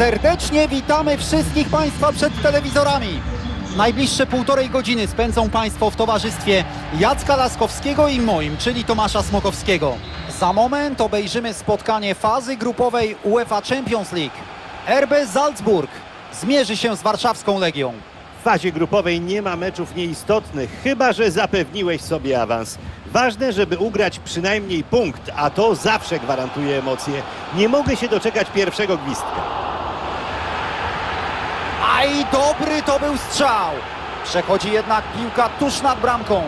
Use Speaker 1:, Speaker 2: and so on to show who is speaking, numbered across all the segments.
Speaker 1: Serdecznie witamy wszystkich Państwa przed telewizorami. Najbliższe półtorej godziny spędzą Państwo w towarzystwie Jacka Laskowskiego i moim, czyli Tomasza Smokowskiego. Za moment obejrzymy spotkanie fazy grupowej UEFA Champions League. RB Salzburg zmierzy się z warszawską Legią.
Speaker 2: W fazie grupowej nie ma meczów nieistotnych, chyba że zapewniłeś sobie awans. Ważne, żeby ugrać przynajmniej punkt, a to zawsze gwarantuje emocje. Nie mogę się doczekać pierwszego gwizdka.
Speaker 1: Aj, dobry to był strzał! Przechodzi jednak piłka tuż nad bramką.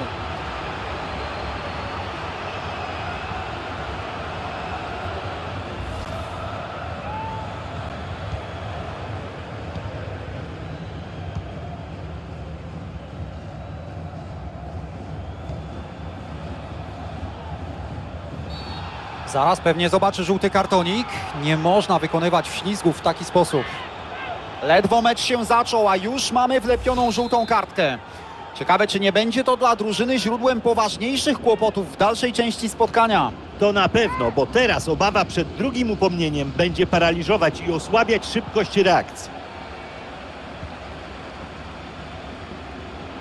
Speaker 1: Zaraz pewnie zobaczy żółty kartonik. Nie można wykonywać ślizgów w taki sposób. Ledwo mecz się zaczął, a już mamy wlepioną żółtą kartkę. Ciekawe, czy nie będzie to dla drużyny źródłem poważniejszych kłopotów w dalszej części spotkania.
Speaker 2: To na pewno, bo teraz obawa przed drugim upomnieniem będzie paraliżować i osłabiać szybkość reakcji.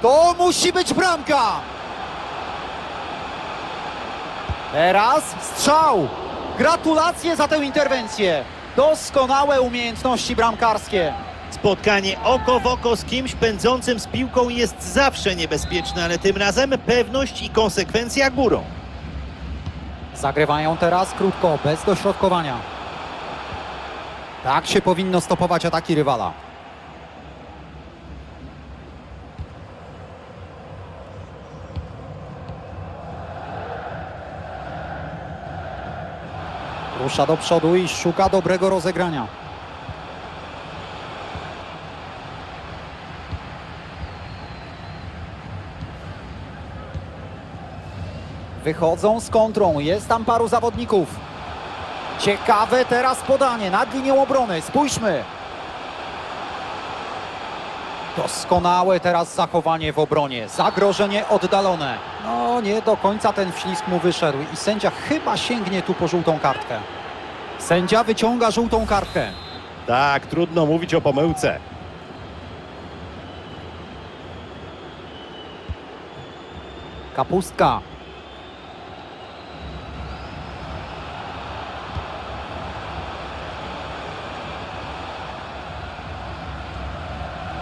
Speaker 1: To musi być bramka! Teraz strzał! Gratulacje za tę interwencję! Doskonałe umiejętności bramkarskie.
Speaker 2: Spotkanie oko w oko z kimś pędzącym z piłką jest zawsze niebezpieczne, ale tym razem pewność i konsekwencja górą.
Speaker 1: Zagrywają teraz krótko, bez dośrodkowania. Tak się powinno stopować ataki rywala. Rusza do przodu i szuka dobrego rozegrania. Wychodzą z kontrą, jest tam paru zawodników. Ciekawe teraz podanie nad linią obrony, spójrzmy. Doskonałe teraz zachowanie w obronie, zagrożenie oddalone. No nie do końca ten wślizg mu wyszedł i sędzia chyba sięgnie tu po żółtą kartkę. Sędzia wyciąga żółtą kartkę.
Speaker 2: Tak, trudno mówić o pomyłce.
Speaker 1: Kapustka.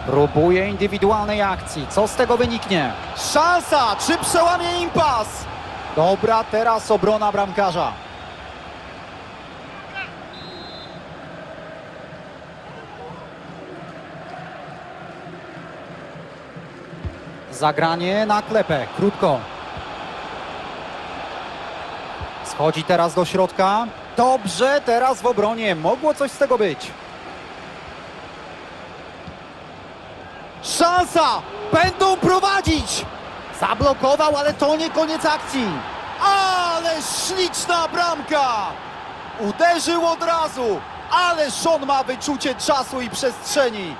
Speaker 1: Próbuje indywidualnej akcji. Co z tego wyniknie? Szansa! Czy przełamie impas? Dobra, teraz obrona bramkarza. Zagranie na klepę, krótko. Schodzi teraz do środka. Dobrze, teraz w obronie. Mogło coś z tego być. Szansa! Będą prowadzić! Zablokował, ale to nie koniec akcji. Ale śliczna bramka! Uderzył od razu, ale on ma wyczucie czasu i przestrzeni.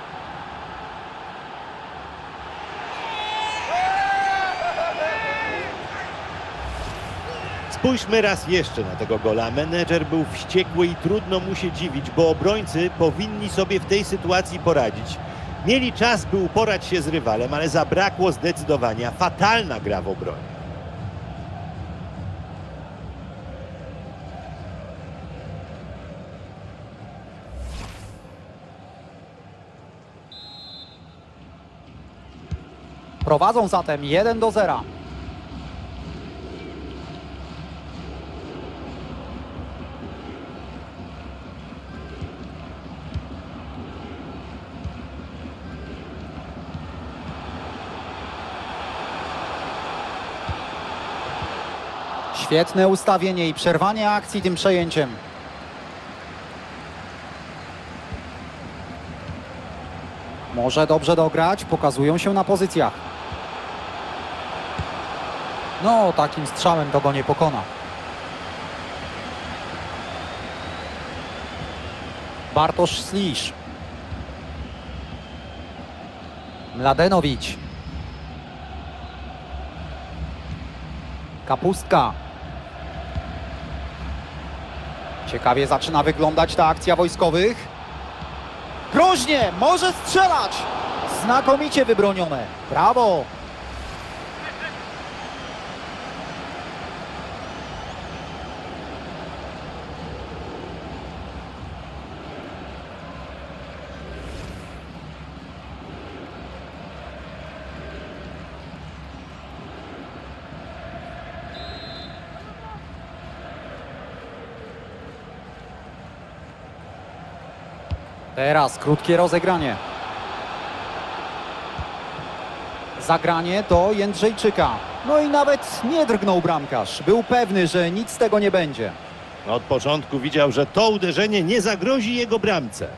Speaker 2: Spójrzmy raz jeszcze na tego gola. Menedżer był wściekły i trudno mu się dziwić, bo obrońcy powinni sobie w tej sytuacji poradzić. Mieli czas, by uporać się z rywalem, ale zabrakło zdecydowania. Fatalna gra w obronie.
Speaker 1: Prowadzą zatem 1 do 0. Świetne ustawienie i przerwanie akcji tym przejęciem. Może dobrze dograć, pokazują się na pozycjach. No, takim strzałem to go nie pokona. Bartosz Slisz. Mladenowicz. Kapustka. Ciekawie zaczyna wyglądać ta akcja wojskowych. Groźnie, może strzelać! Znakomicie wybronione. Brawo! Teraz krótkie rozegranie. Zagranie do Jędrzejczyka. No i nawet nie drgnął bramkarz. Był pewny, że nic z tego nie będzie.
Speaker 2: Od początku widział, że to uderzenie nie zagrozi jego bramce.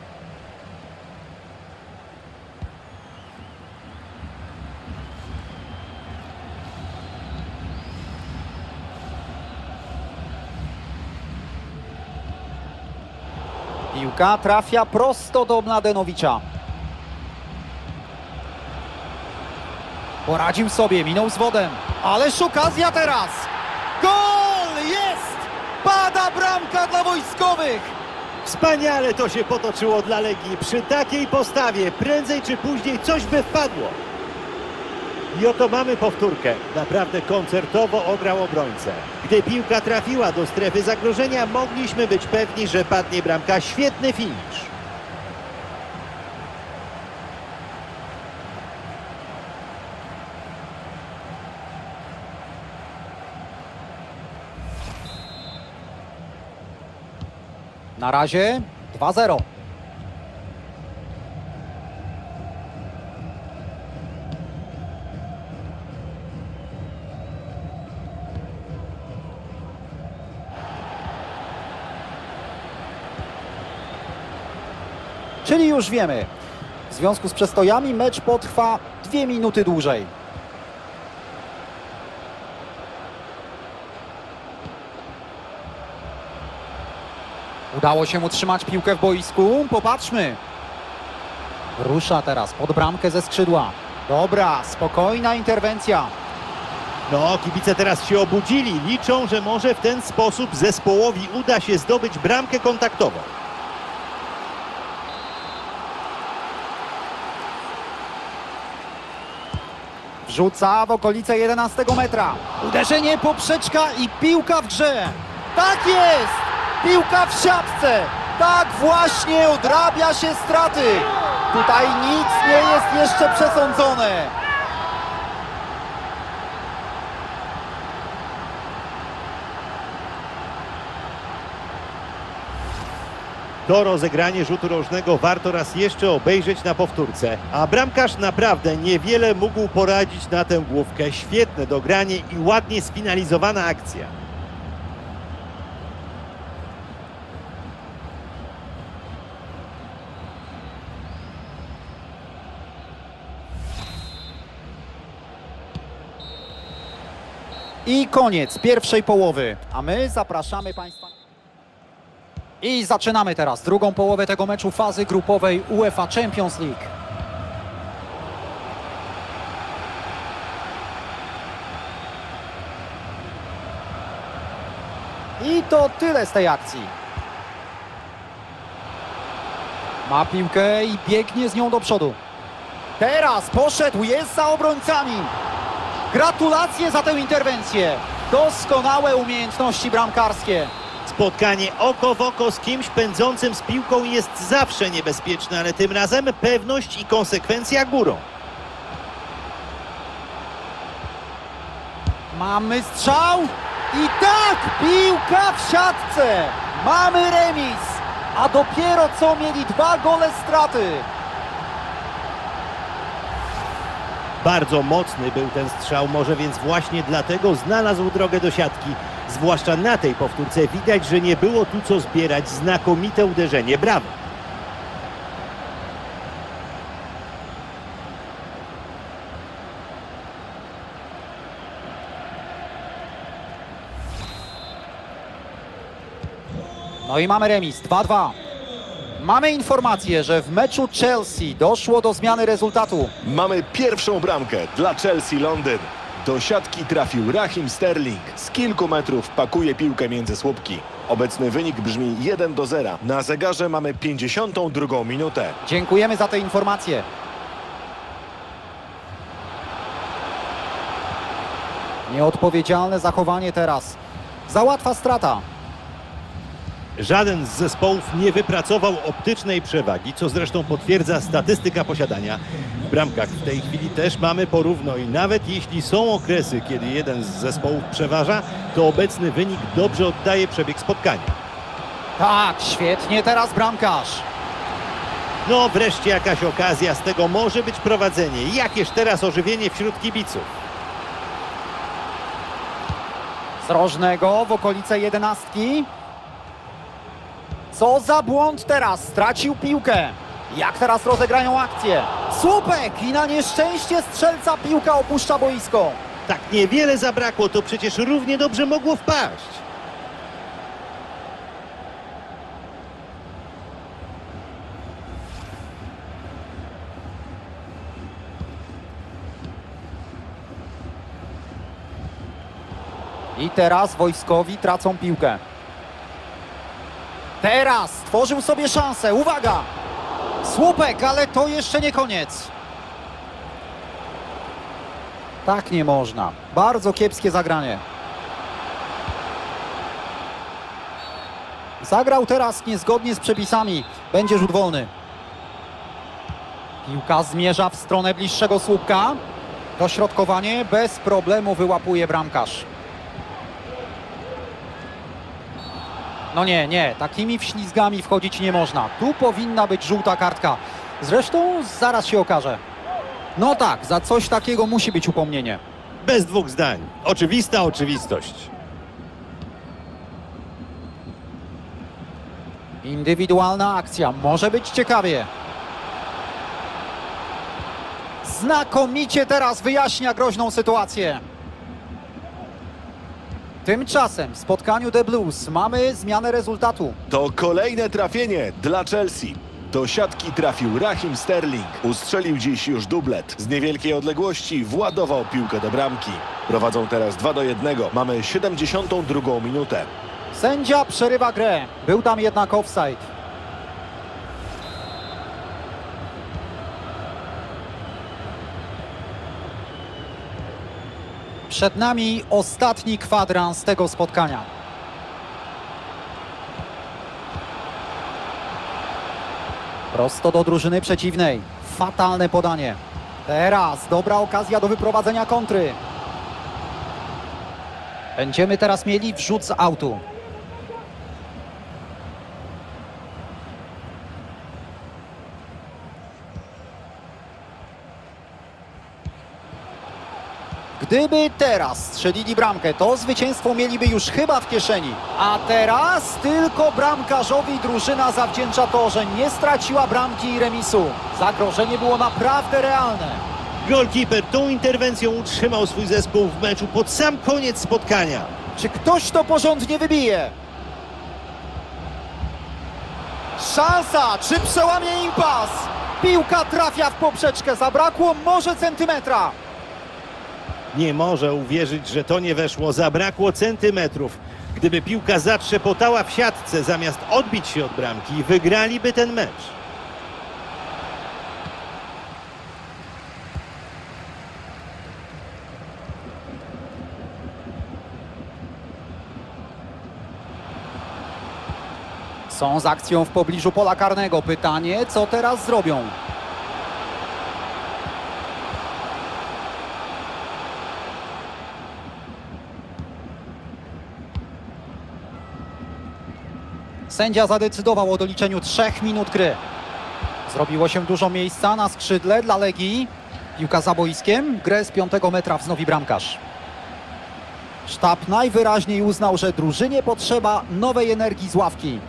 Speaker 1: Piłka trafia prosto do Mladenowicza. Poradził sobie, minął z wodem. Ależ okazja teraz! Gol! Jest! Pada bramka dla wojskowych!
Speaker 2: Wspaniale to się potoczyło dla Legii. Przy takiej postawie prędzej czy później coś by wpadło. I oto mamy powtórkę. Naprawdę koncertowo ograł obrońcę. Gdy piłka trafiła do strefy zagrożenia, mogliśmy być pewni, że padnie bramka. Świetny finisz.
Speaker 1: Na razie 2-0. Czyli już wiemy, w związku z przestojami mecz potrwa dwie minuty dłużej. Udało się utrzymać piłkę w boisku. Popatrzmy. Rusza teraz pod bramkę ze skrzydła. Dobra, spokojna interwencja.
Speaker 2: No, kibice teraz się obudzili. Liczą, że może w ten sposób zespołowi uda się zdobyć bramkę kontaktową.
Speaker 1: Wrzuca w okolice 11 metra. Uderzenie poprzeczka i piłka w grze. Tak jest! Piłka w siatce. Tak właśnie odrabia się straty. Tutaj nic nie jest jeszcze przesądzone.
Speaker 2: To rozegranie rzutu rożnego warto raz jeszcze obejrzeć na powtórce. A bramkarz naprawdę niewiele mógł poradzić na tę główkę. Świetne dogranie i ładnie sfinalizowana akcja.
Speaker 1: I koniec pierwszej połowy. A my zapraszamy Państwa. I zaczynamy teraz drugą połowę tego meczu fazy grupowej UEFA Champions League. I to tyle z tej akcji. Ma piłkę i biegnie z nią do przodu. Teraz poszedł, jest za obrońcami. Gratulacje za tę interwencję. Doskonałe umiejętności bramkarskie.
Speaker 2: Spotkanie oko w oko z kimś pędzącym z piłką jest zawsze niebezpieczne, ale tym razem pewność i konsekwencja górą.
Speaker 1: Mamy strzał i tak, piłka w siatce. Mamy remis, a dopiero co mieli dwa gole straty.
Speaker 2: Bardzo mocny był ten strzał, może więc właśnie dlatego znalazł drogę do siatki. Zwłaszcza na tej powtórce widać, że nie było tu co zbierać. Znakomite uderzenie. Brawo!
Speaker 1: No i mamy remis 2-2. Mamy informację, że w meczu Chelsea doszło do zmiany rezultatu.
Speaker 3: Mamy pierwszą bramkę dla Chelsea Londyn. Do siatki trafił Rahim Sterling. Z kilku metrów pakuje piłkę między słupki. Obecny wynik brzmi 1 do 0. Na zegarze mamy 52 minutę.
Speaker 1: Dziękujemy za te informacje. Nieodpowiedzialne zachowanie teraz. Za łatwa strata.
Speaker 2: Żaden z zespołów nie wypracował optycznej przewagi, co zresztą potwierdza statystyka posiadania. W bramkach w tej chwili też mamy porówno i nawet jeśli są okresy, kiedy jeden z zespołów przeważa, to obecny wynik dobrze oddaje przebieg spotkania.
Speaker 1: Tak, świetnie teraz bramkarz.
Speaker 2: No wreszcie jakaś okazja, z tego może być prowadzenie. Jakież teraz ożywienie wśród kibiców.
Speaker 1: Z rożnego w okolice jedenastki. Co za błąd teraz? Stracił piłkę. Jak teraz rozegrają akcję? Słupek i na nieszczęście strzelca piłka opuszcza boisko.
Speaker 2: Tak niewiele zabrakło, to przecież równie dobrze mogło wpaść.
Speaker 1: I teraz wojskowi tracą piłkę. Teraz stworzył sobie szansę. Uwaga! Słupek, ale to jeszcze nie koniec. Tak nie można. Bardzo kiepskie zagranie. Zagrał teraz niezgodnie z przepisami. Będzie rzut wolny. Piłka zmierza w stronę bliższego słupka. Dośrodkowanie bez problemu wyłapuje bramkarz. No nie, nie, takimi wślizgami wchodzić nie można. Tu powinna być żółta kartka. Zresztą zaraz się okaże. No tak, za coś takiego musi być upomnienie.
Speaker 2: Bez dwóch zdań. Oczywista oczywistość.
Speaker 1: Indywidualna akcja, może być ciekawie. Znakomicie teraz wyjaśnia groźną sytuację. Tymczasem w spotkaniu The Blues mamy zmianę rezultatu.
Speaker 3: To kolejne trafienie dla Chelsea. Do siatki trafił Rahim Sterling. Ustrzelił dziś już dublet. Z niewielkiej odległości władował piłkę do bramki. Prowadzą teraz 2 do 1. Mamy 72 minutę.
Speaker 1: Sędzia przerywa grę. Był tam jednak offside. Przed nami ostatni kwadrans tego spotkania. Prosto do drużyny przeciwnej. Fatalne podanie. Teraz dobra okazja do wyprowadzenia kontry. Będziemy teraz mieli wrzut z autu. Gdyby teraz strzelili bramkę, to zwycięstwo mieliby już chyba w kieszeni. A teraz tylko bramkarzowi drużyna zawdzięcza to, że nie straciła bramki i remisu. Zagrożenie było naprawdę realne.
Speaker 2: Golkiper tą interwencją utrzymał swój zespół w meczu pod sam koniec spotkania.
Speaker 1: Czy ktoś to porządnie wybije? Szansa! Czy przełamie impas? Piłka trafia w poprzeczkę, zabrakło może centymetra.
Speaker 2: Nie może uwierzyć, że to nie weszło. Zabrakło centymetrów. Gdyby piłka zatrzepotała w siatce zamiast odbić się od bramki, wygraliby ten mecz.
Speaker 1: Są z akcją w pobliżu pola karnego. Pytanie, co teraz zrobią? Sędzia zadecydował o doliczeniu trzech minut gry. Zrobiło się dużo miejsca na skrzydle dla Legii. Piłka za boiskiem. Grę z piątego metra wznowi bramkarz. Sztab najwyraźniej uznał, że drużynie potrzeba nowej energii z ławki.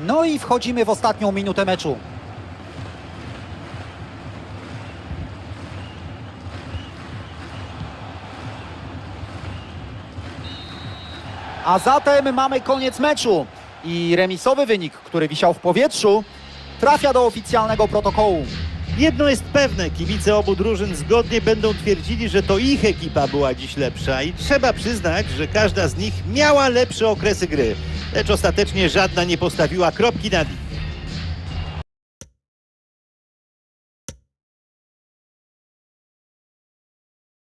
Speaker 1: No i wchodzimy w ostatnią minutę meczu. A zatem mamy koniec meczu i remisowy wynik, który wisiał w powietrzu, trafia do oficjalnego protokołu.
Speaker 2: Jedno jest pewne, kibice obu drużyn zgodnie będą twierdzili, że to ich ekipa była dziś lepsza i trzeba przyznać, że każda z nich miała lepsze okresy gry, lecz ostatecznie żadna nie postawiła kropki nad i.